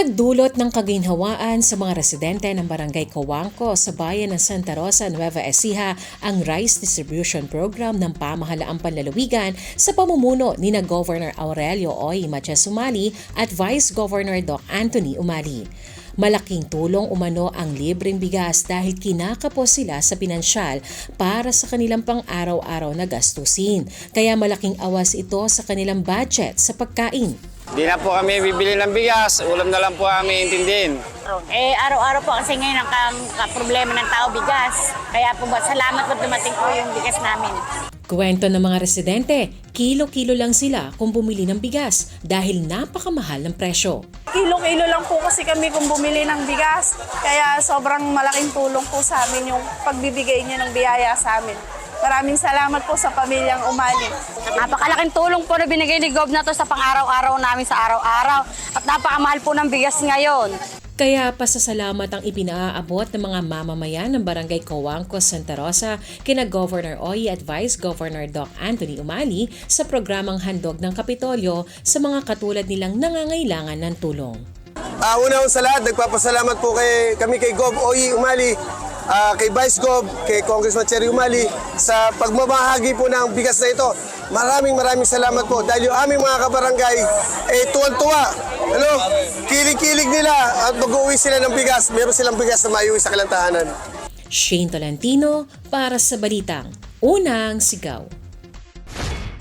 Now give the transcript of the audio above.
Nagdulot ng kaginhawaan sa mga residente ng Barangay Coangco sa bayan ng Santa Rosa, Nueva Ecija ang rice distribution program ng pamahalaang panlalawigan sa pamumuno ni na Governor Aurelio Oy Matias Umali at Vice Governor Doc Anthony Umali. Malaking tulong umano ang libreng bigas dahil kinakapos sila sa pinansyal para sa kanilang pang-araw-araw na gastusin. Kaya malaking awas ito sa kanilang budget sa pagkain. Di na po kami bibili ng bigas, ulam na lang po kami intindihin. Eh, araw-araw po kasi ngayon ang ka-problema ng tao bigas. Kaya po ba, salamat po dumating po yung bigas namin. Kwento ng mga residente, kilo-kilo lang sila kung bumili ng bigas dahil napakamahal ng presyo. Kilo-kilo lang po kasi kami kung bumili ng bigas. Kaya sobrang malaking tulong po sa amin yung pagbibigay niyo ng biyaya sa amin. Maraming salamat po sa pamilyang Umali. Napakalaking tulong po na binigay ni Gov na to sa pang-araw-araw namin sa araw-araw. At napakamahal po ng bigas ngayon. Kaya pasasalamat ang ipinaaabot ng mga mamamayan ng Barangay Coangco, Santa Rosa kina Governor Oy at Vice Governor Doc Anthony Umali sa programang Handog ng Kapitolyo sa mga katulad nilang nangangailangan ng tulong. Ah, una sa lahat, nagpapasalamat po kay, kami kay Gov. Oyi Umali, ah, kay Vice Gov, kay Congressman Cherry Umali sa pagmamahagi po ng bigas na ito. Maraming maraming salamat po dahil yung aming mga kabarangay eh tuwan-tuwa. Ano? Kilig-kilig nila at mag-uwi sila ng bigas. Meron silang bigas na maiuwi sa kalantahanan. Shane Tolentino para sa Balitang Unang Sigaw.